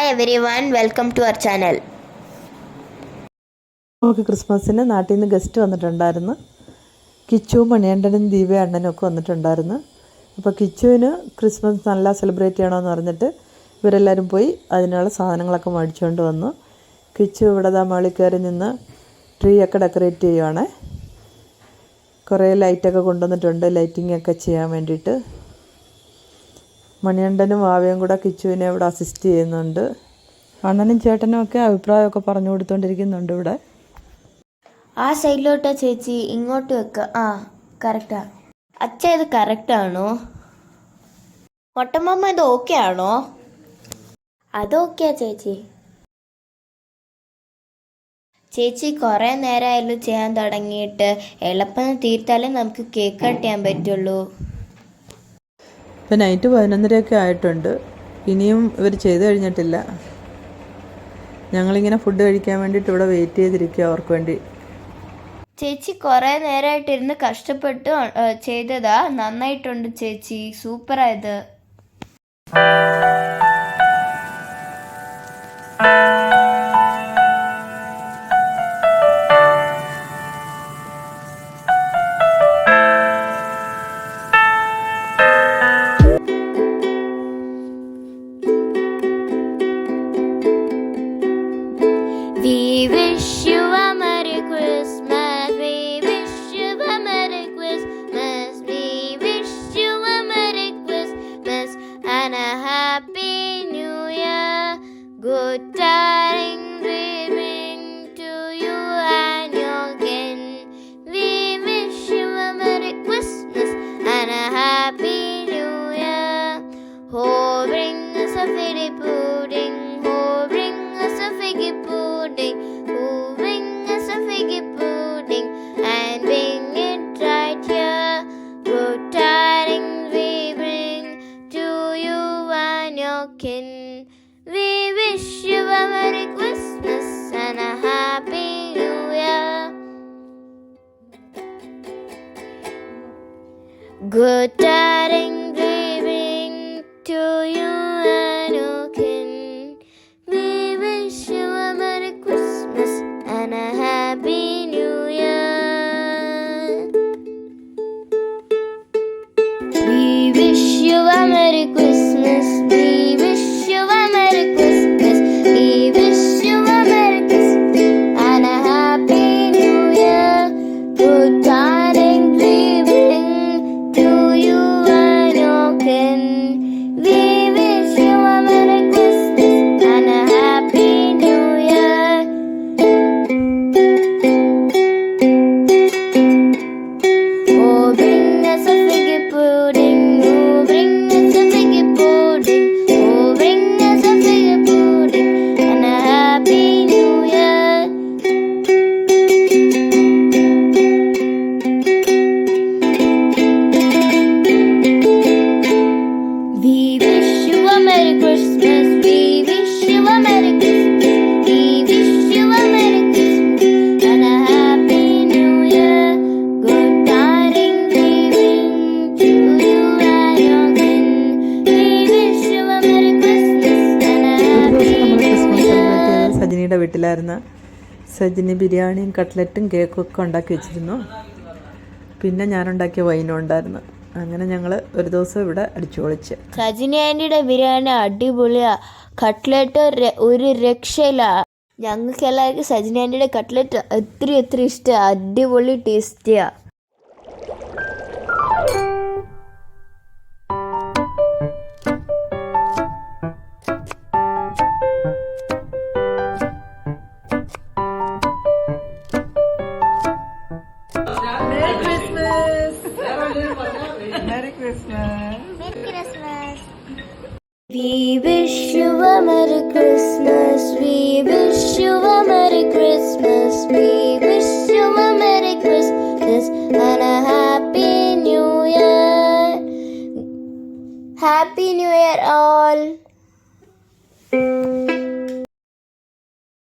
Hi everyone welcome to our channel നമുക്ക് ക്രിസ്മസിന് നാട്ടിൽ നിന്ന് ഗസ്റ്റ് വന്നിട്ടുണ്ടായിരുന്നു. കിച്ചു മണിയണ്ടനും ദീപ അണ്ണനും ഒക്കെ വന്നിട്ടുണ്ടായിരുന്നു. അപ്പോൾ കിച്ചുവിന് ക്രിസ്മസ് നല്ല സെലിബ്രേറ്റ് ചെയ്യണമെന്ന് പറഞ്ഞിട്ട് ഇവരെല്ലാവരും പോയി അതിനുള്ള സാധനങ്ങളൊക്കെ മേടിച്ചുകൊണ്ട് വന്നു. കിച്ചു ഇവിടെ ദാ മേളിൽ കയറി നിന്ന് ട്രീ ഒക്കെ ഡെക്കറേറ്റ് ചെയ്യുവാണേ. കുറേ ലൈറ്റൊക്കെ കൊണ്ടുവന്നിട്ടുണ്ട് ലൈറ്റിംഗ് ഒക്കെ ചെയ്യാൻ വേണ്ടിയിട്ട്. മണിയണ്ടനും ആവയും കൂടെ കിച്ചുവിനെ ഇവിടെ അസിസ്റ്റ് ചെയ്യുന്നുണ്ട്. അണ്ണനും ചേട്ടനും ഒക്കെ അഭിപ്രായമൊക്കെ പറഞ്ഞു കൊടുത്തോണ്ടിരിക്കുന്നുണ്ട് ഇവിടെ. ആ സൈഡിലോട്ടാ ചേച്ചി ഇങ്ങോട്ട് വെക്ക. ആ കറക്റ്റാ അച്ഛ ഇത് കറക്റ്റ് ആണോ? മൊട്ടമ്മ ഇത് ഓക്കെ ആണോ? അത് ഓക്കെയാ ചേച്ചി. ചേച്ചി കുറേ നേരമായാലും ചെയ്യാൻ തുടങ്ങിയിട്ട്. എളുപ്പം തീർത്താലേ നമുക്ക് കേക്ക് കട്ട് ചെയ്യാൻ പറ്റുള്ളൂ. ഇപ്പം നൈറ്റ് പതിനൊന്നരയൊക്കെ ആയിട്ടുണ്ട്. ഇനിയും ഇവർ ചെയ്ത് കഴിഞ്ഞിട്ടില്ല. ഞങ്ങളിങ്ങനെ ഫുഡ് കഴിക്കാൻ വേണ്ടിയിട്ട് ഇവിടെ വെയിറ്റ് ചെയ്തിരിക്കുക അവർക്ക് വേണ്ടി. ചേച്ചി കുറേ നേരമായിട്ടിരുന്ന് കഷ്ടപ്പെട്ട് ചെയ്തതാ. നന്നായിട്ടുണ്ട് ചേച്ചി. സൂപ്പറായത് We Good tidings we to you and your kin. We wish you a Merry Christmas and a Happy New Year. We wish you a Merry Christmas. We wish you a Merry Christmas. We wish you a Merry Christmas. We wish you a Merry Christmas and a Happy New Year. Good tidings we bring to you and your kin. We wish you a Merry Christmas and a Happy New Year. സജിനിയുടെ വീട്ടിലായിരുന്നു സജിനി ബിരിയാണിയും കട്ട്ലറ്റും കേക്കും ഒക്കെ ഉണ്ടാക്കി വെച്ചിരുന്നു പിന്നെ ഞാനുണ്ടാക്കിയ വൈനും ഉണ്ടായിരുന്നു അങ്ങനെ ഞങ്ങൾ ഒരു ദിവസം ഇവിടെ അടിച്ചുപൊളിച്ച് സജിനി ആന്റിയുടെ ബിരിയാണി അടിപൊളിയാ. കട്ട്ലറ്റ് ഒരു രക്ഷയില്ല. ഞങ്ങൾക്ക് എല്ലാവർക്കും സജിനി ആന്റിയുടെ കട്ട്ലറ്റ് ഒത്തിരി ഒത്തിരി ഇഷ്ടമാണ് അടിപൊളി Christmas. We wish you a Merry Christmas. We wish you a Merry Christmas. We wish you a Merry Christmas and a Happy New Year. Happy New Year, all.